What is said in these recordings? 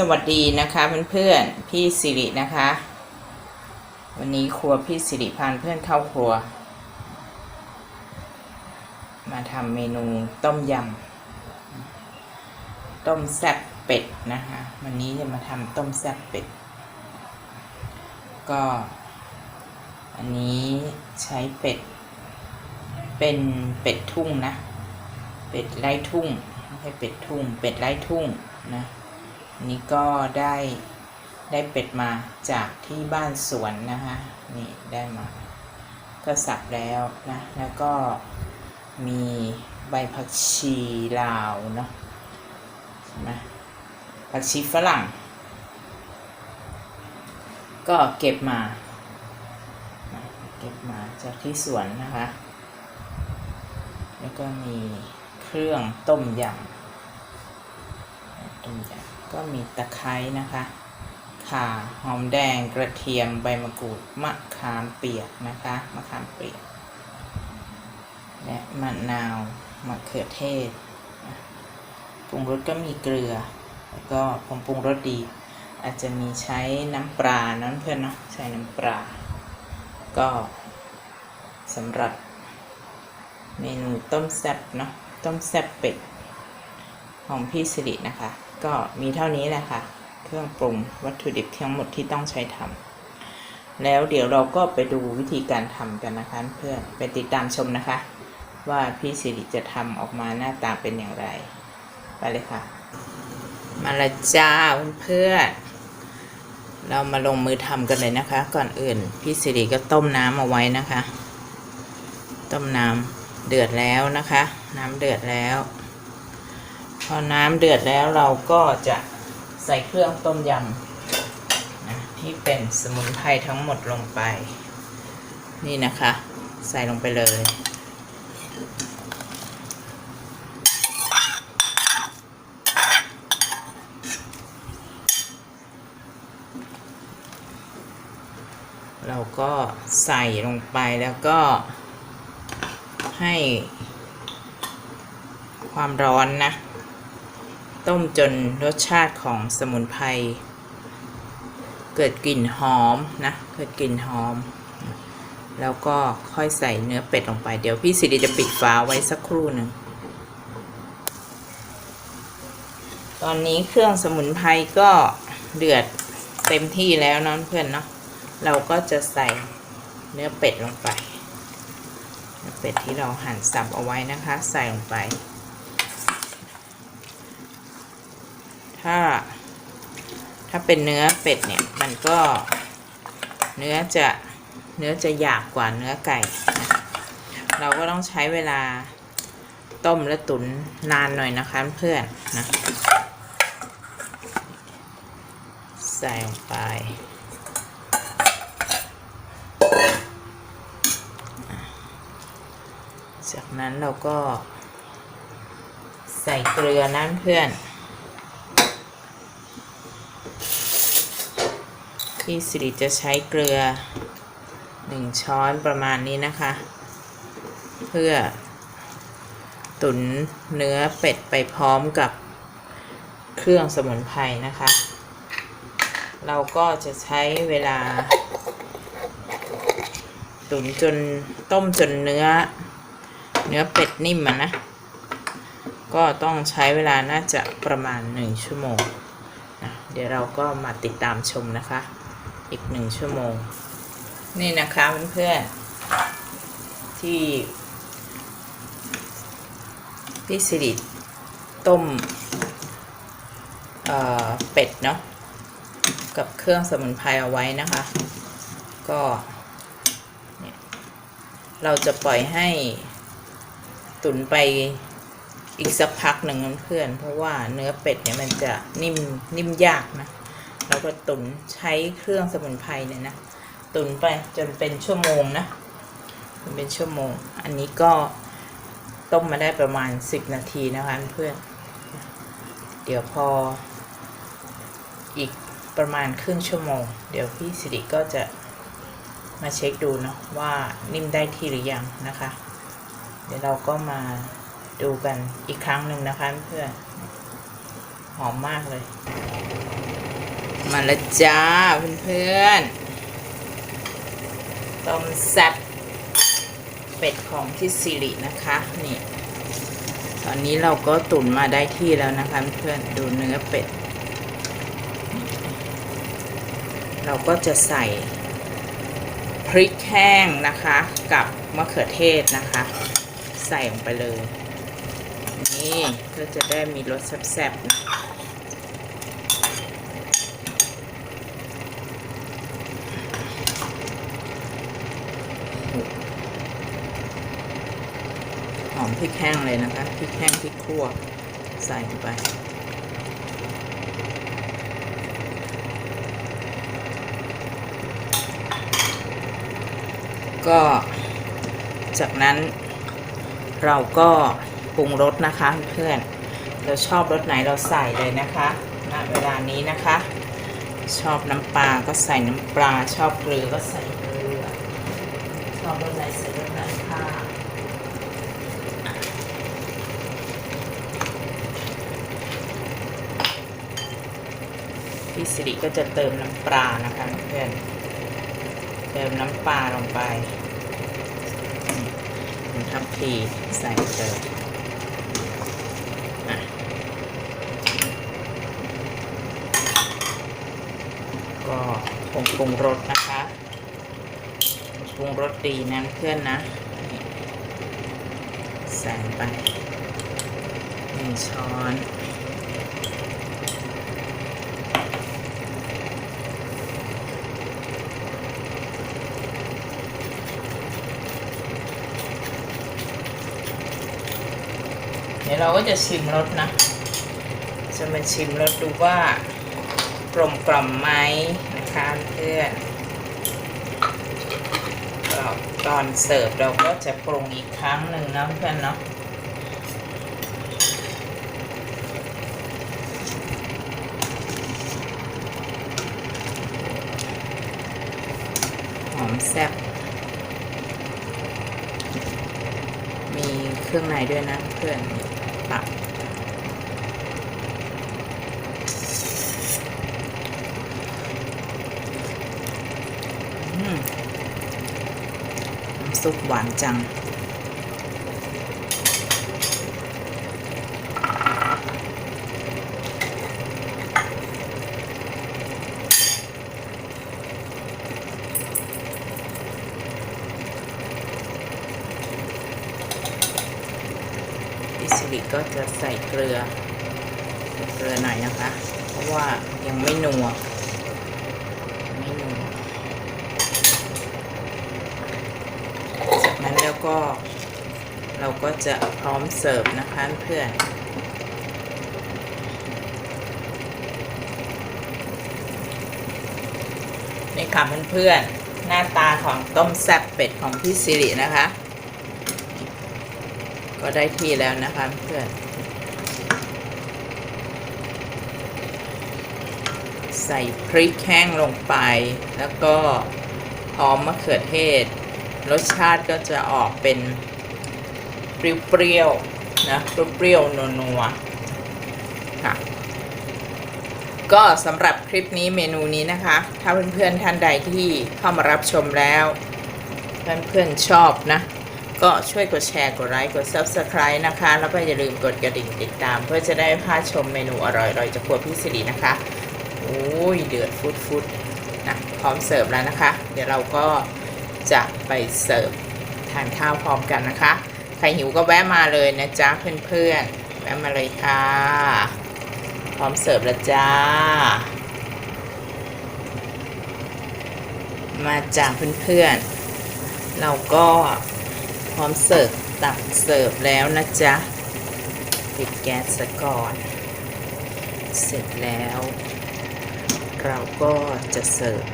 สวัสดีนะคะเพื่อนๆพี่สิรินะคะ วันนี้ครัวพี่สิริพานเพื่อนเข้าครัว มาทำเมนูต้มยำต้มแซ่บเป็ดนะคะ วันนี้จะมาทำต้มแซ่บเป็ด ก็อันนี้ใช้เป็ด เป็นเป็ดทุ่งนะ เป็ดไร่ทุ่งไม่ใช่เป็ดทุ่ง เป็ดไร่ทุ่งนะ นนี้ก็ได้ได้เป็ดมาจากที่บ้านสวนนะคะนี่ได้มา ก็สับแล้วนะแล้วก็มีใบผักชีลาวเนาะใช่ไหมผักชีฝรั่ง ก็เก็บมา เก็บมาจากที่สวนนะคะ แล้วก็มีเครื่องต้มยำต้มยำ ก็มีตะไคร้นะคะข่าหอมแดงกระเทียมใบมะกรูดมะขามเปียกนะคะมะขามเปียก และมะนาวมะเขือเทศปรุงรสก็มีเกลือ แล้วก็ผงปรุงรสดี อาจจะมีใช้น้ำปลาเนาะเพื่อนเนาะใช้น้ำปลาก็สำหรับเมนูต้มแซ่บเนาะต้มแซ่บเป็ดของพี่สิรินะคะ ก็มีเท่านี้แหละค่ะ เครื่องปรุงวัตถุดิบทั้งหมดที่ต้องใช้ทำแล้วเดี๋ยวเราก็ไปดูวิธีการทำกันนะคะ เพื่อนไปติดตามชมนะคะ ว่าพี่สิริจะทำออกมาหน้าตาเป็นอย่างไร ไปเลยค่ะ มาละจ้าเพื่อนๆเรามาลงมือทำกันเลยนะคะ ก่อนอื่นพี่สิริก็ต้มน้ำเอาไว้นะคะ ต้มน้ำเดือดแล้วนะคะ น้ำเดือดแล้ว พอน้ำเดือดแล้วเราก็จะใส่เครื่องต้มยำนะที่เป็นสมุนไพรทั้งหมดลงไป นี่นะคะ ใส่ลงไปเลย เราก็ใส่ลงไปแล้วก็ให้ความร้อนนะ ต้มจนรสชาติของสมุนไพรเกิดกลิ่นหอมนะ เกิดกลิ่นหอม แล้วก็ค่อยใส่เนื้อเป็ดลงไป เดี๋ยวพี่สิริจะปิดฝาไว้สักครู่หนึ่ง ตอนนี้เครื่องสมุนไพรก็เดือดเต็มที่แล้วเนาะเพื่อนเนาะ เราก็จะใส่เนื้อเป็ดลงไปเนื้อเป็ดที่เราหั่นสับเอาไว้นะคะ ใส่ลงไป ถ้า ถ้าเป็นเนื้อเป็ดเนี่ย มันก็ เนื้อจะเนื้อจะหยาบกว่าเนื้อไก่นะเราก็ต้องใช้เวลาต้มและตุ๋นนานหน่อยนะคะเพื่อนนะ ใส่ลงไปจากนั้นเราก็ใส่เกลือน้ำเพื่อน พี่สิริจะใช้เกลือหนึ่งช้อนประมาณนี้นะคะ เพื่อตุ๋นเนื้อเป็ดไปพร้อมกับเครื่องสมุนไพรนะคะ เราก็จะใช้เวลา ตุ๋นจนต้มจนเนื้อ เนื้อเป็ดนิ่มนะ ก็ต้องใช้เวลาน่าจะประมาณหนึ่งชั่วโมงนะเดี๋ยวเราก็มาติดตามชมนะคะ อีกหนึ่งชั่วโมง นี่นะคะเพื่อนๆที่พี่สิริต้มเเป็ดเนาะกับเครื่องสมุนไพรเอาไว้นะคะ ก็เราจะปล่อยให้ตุ๋นไปอีกสักพักหนึ่งเพื่อนเพราะว่าเนื้อเป็ดเนี่ยมันจะนิ่มนิ่มยากนะ แล้วก็ตุ๋นใช้เครื่องสมุนไพรเนี่ยนะตุ๋นไปจนเป็นชั่วโมงนะจนเป็นชั่วโมง อันนี้ก็ต้มมาได้ประมาณ 10 นาทีนะคะเพื่อน เดี๋ยวพออีกประมาณครึ่งชั่วโมง เดี๋ยวพี่สิริก็จะมาเช็คดูเนาะว่านิ่มได้ที่หรือยังนะคะ เดี๋ยวเราก็มาดูกันอีกครั้งหนึ่งนะคะเพื่อนหอมมากเลย มาล้วจ้าเพื่อนๆ ต้มแซ่บเป็ดของพี่สิรินะคะ นี่ ตอนนี้เราก็ตุ๋นมาได้ที่แล้วนะคะเพื่อนดูเนื้อเป็ด เราก็จะใส่พริกแห้งนะคะ กับมะเขือเทศนะคะ ใส่ลงไปเลย นี่ก็จะได้มีรสแซ่บๆนะ หอมพ ริกแห้งเลยนะคะพริกแห้งพริกขั่วใส่ลงไป ก็จากนั้นเราก็ปรุงรสนะคะเพื่อนเราชอบรสไหนเราใส่เลยนะคะณเวลานี้นะคะ ชอบน้ำปลาก็ใส่น้ำปลาชอบเกลือก็ใส่เกลือชอบรสไหนใส่รสไหนค่ะ พี่สิริก็จะเติมน้ำปลานะคะเพื่อนเติมน้ำปลาลงไปนี่ทับทีใส่เติมอะก็ผงปรุงรสนะคะปรุงรสดีนะเพื่อนนะ ใส่ไปหนึ่งช้อน เดี๋ยวเราก็จะชิมรสนะจะมาชิมรสดูว่ากลมกล่อมไหมนะคะเพื่อนตอนเสิร์ฟเราก็จะปรุงอีกครั้งหนึ่งนะเพื่อนเนาะหอมแซ่บมีเครื่องในด้วยนะเพื่อนตับอืมน้ำ ซุปหวานจัง อิสริก็จะใส่เกลือ เกลือหน่อยนะคะ เพราะว่ายังไม่นัวไม่นัวจากนั้น แล้วก็เราก็จะพร้อมเสิร์ฟนะคะเพื่อนนี่ค่ะเพื่อนๆหน้าตาของต้มแซ่บเป็ดของพี่สิรินะคะ ก็ได้ที่แล้วนะคะเพื่อนใส่พริกแห้งลงไป แล้วก็หอมมะเขือเทศ รสชาติก็จะออกเป็นเปรี้ยวๆนะเปรี้ยวๆนัวๆค่ะก็สำหรับคลิปนี้เมนูนี้นะคะ ถ้าเพื่อนๆท่านใดที่เข้ามารับชมแล้ว เพื่อนๆชอบนะ ก็ช่วยกดแชร์กดไลค์กด Subscribe นะคะ แล้วก็อย่าลืมกดกระดิ่งติดตาม เพื่อจะได้พาชมเมนูอร่อยๆจากครัวพี่สิรินะคะโอ้ยเดือดฟุดฟุดๆนะพร้อมเสิร์ฟแล้วนะคะ เดี๋ยวเราก็ จะไปเสิร์ฟทานข้าวพร้อมกันนะคะ ใครหิวก็แวะมาเลยนะจ๊ะเพื่อนๆ แวะมาเลยค่ะ พร้อมเสิร์ฟแล้วจ้า มาจากเพื่อนๆ เราก็พร้อมเสิร์ฟตักเสิร์ฟแล้วนะจ๊ะปิดแก๊สซะก่อน เสร็จแล้ว เราก็จะเสิร์ฟ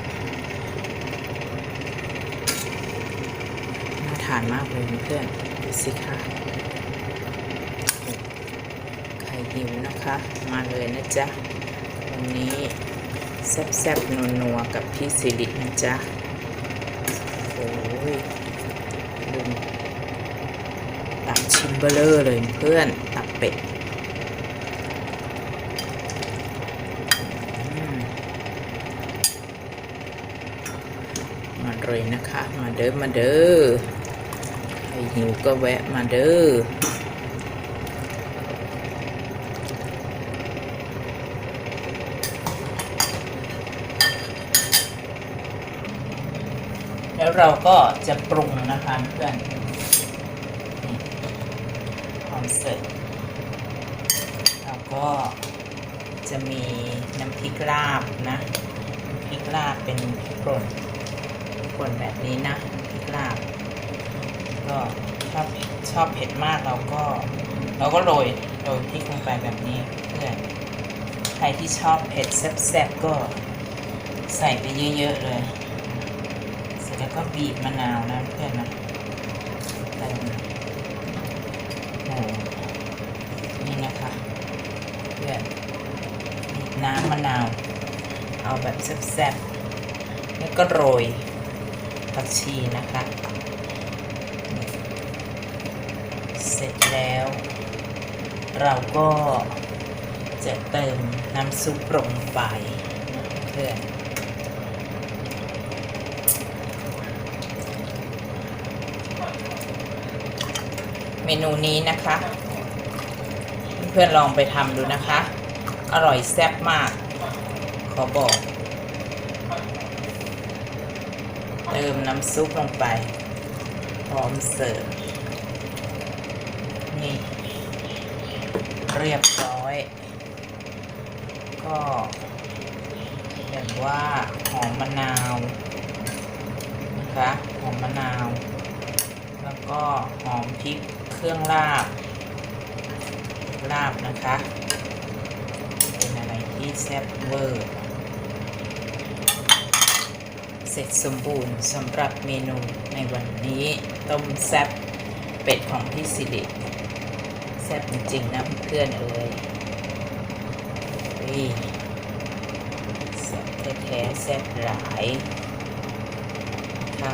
ขานมากเลยเพื่อนดูสิคะไข่หิวนะคะ มาเลยนะจ๊ะ วันนี้แซ่บๆนัวๆกับพี่สิรินะจ๊ะ โอ้ยลืมตับชิมเบลเลอร์เลยเพื่อน ตับเป็ดมาเลยนะคะ มาเด้อมาเด้อ ครหิวก็แวะมาเด้อแล้วเราก็จะปรุงนะคะเพื่อนพร้อมเสร็จเราก็จะมีน้ำพริกลาบนะพริกลาบเป็นพริกป่นป่นแบบนี้นะพริกลาบ ก็ถ้าชอบเผ็ดมากเราก็ เราก็โรยโรยพริกลงไปแบบนี้เพื่อนใครที่ชอบเผ็ดแซ่บๆก็ใส่ไปเยอะๆเลย เสร็จแล้วก็บีบมะนาวนะเพื่อนนะเติมโอ้นี่นะคะเพื่อนบีบน้ำมะนาว เอาแบบแซ่บๆแล้วก็โรยผักชีนะคะ เสร็จ แล้ว เราก็จะเติมน้ำซุปลงไปเพื่อนเมนูนี้นะคะ เพื่อนลองไปทำดูนะคะ อร่อยแซ่บมาก ขอบอก เติมน้ำซุปลงไป พร้อมเสิร์ฟ นี่เรียบร้อย ก็แบบว่าหอมมะนาวนะคะหอมมะนาว แล้วก็หอมพริกเครื่องลาบลาบนะคะ เป็นอะไรที่แซ่บเวอร์ เสร็จสมบูรณ์สำหรับเมนูในวันนี้ ต้มแซ่บเป็ดของพี่สิริ ซ่บจริงๆนะเพื่อนๆเอ่ยนี่แซ่บแท้แซ่บหลายค่ะ